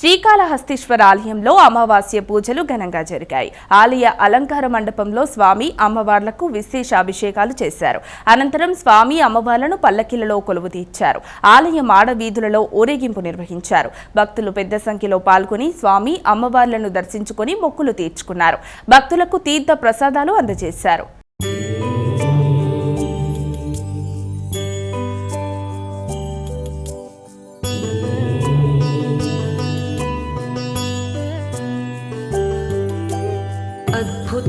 శ్రీకాళహస్తీశ్వర ఆలయంలో అమావాస్య పూజలు ఘనంగా జరిగాయి. ఆలయ అలంకార మండపంలో స్వామి అమ్మవార్లకు విశేష అభిషేకాలు చేశారు. అనంతరం స్వామి అమ్మవార్లను పల్లకిలలో కొలువు తీర్చారు. ఆలయ మాడవీధులలో ఊరేగింపు నిర్వహించారు. భక్తులు పెద్ద సంఖ్యలో పాల్గొని స్వామి అమ్మవార్లను దర్శించుకొని మొక్కులు తీర్చుకున్నారు. భక్తులకు తీర్థ ప్రసాదాలు అందజేశారు.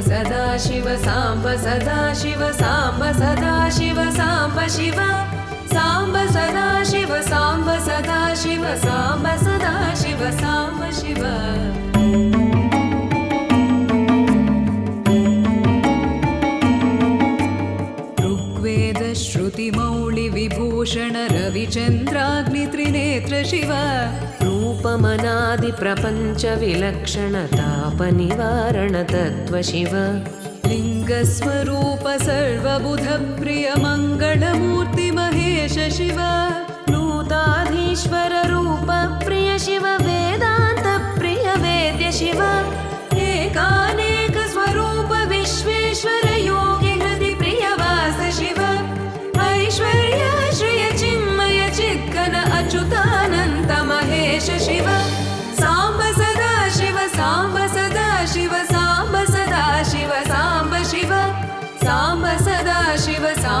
सदा शिव साम्ब सदा शिव साम्ब सदा शिव साम्ब शिव। साम्ब सदा शिव साम्ब सदा शिव साम्ब सदा शिव साम्ब शिव। ऋग्वेद श्रुतिमौळि विभूषण रविचन्द्राग्नित्रिनेत्र शिव रूपमनादिप्रपञ्च विलक्षणतापनिवारण तत्त्व शिव लिङ्गस्वरूप सर्वबुधप्रिय मङ्गलमूर्ति महेश शिव